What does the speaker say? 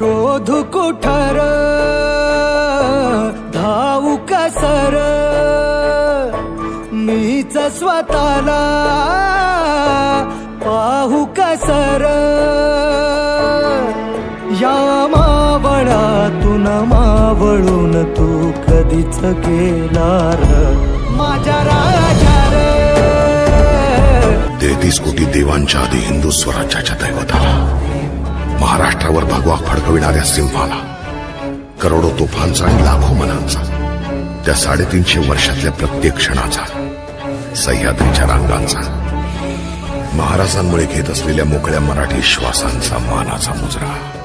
ठर धाऊ कसर मीच स्वतःला पाहू कसर या मावळातून मावळून तू कधीच गेला माझ्या राजा रे. तेहतीस कोटी देवांच्या आधी हिंदू स्वराज्याच्या दैवताला. पृथ्वीवर भगवा फडकविणाऱ्या सिंहाला. करोडो तोफांचा आणि लाखो मनांचा. त्या साडेतीनशे वर्षातल्या प्रत्येक क्षणाचा. सह्याद्रीच्या रांगांचा. महाराजांमुळे घेत असलेल्या मोकळ्या मराठी श्वासांचा मानाचा मुजरा.